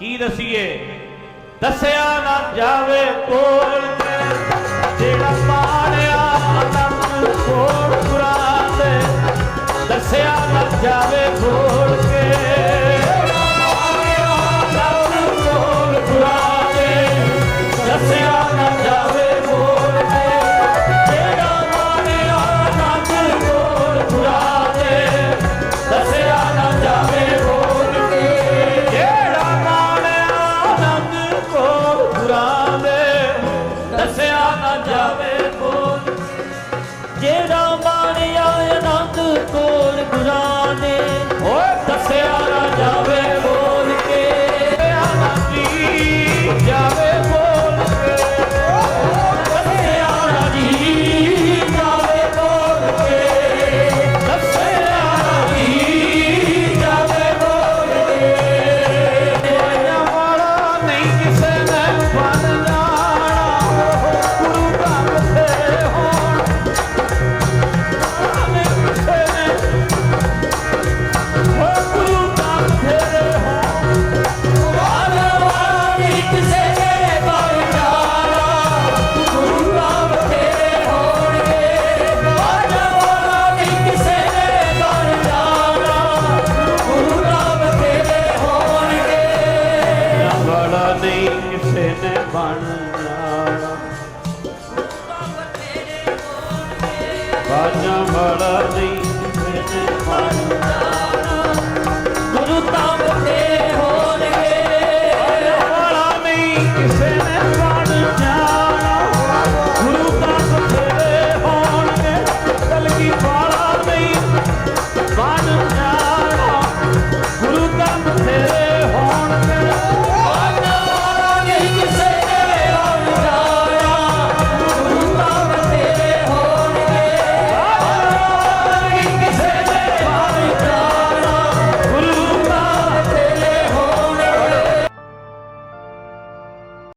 ਕੀ ਦਸੀਏ? ਦੱਸਿਆ ਨਾ ਜਾਵੇ ਕੋਲ ਨਾ ਜਾਵੇ ਕੋਲ। ਜਿਹੜਾ ਵਾਲਾ ਨਹੀਂ ਕਿਸੇ ਨੇ ਬਣਨਾ। ਬਾਜਾਂ ਵਾਲਾ ਨਹੀਂ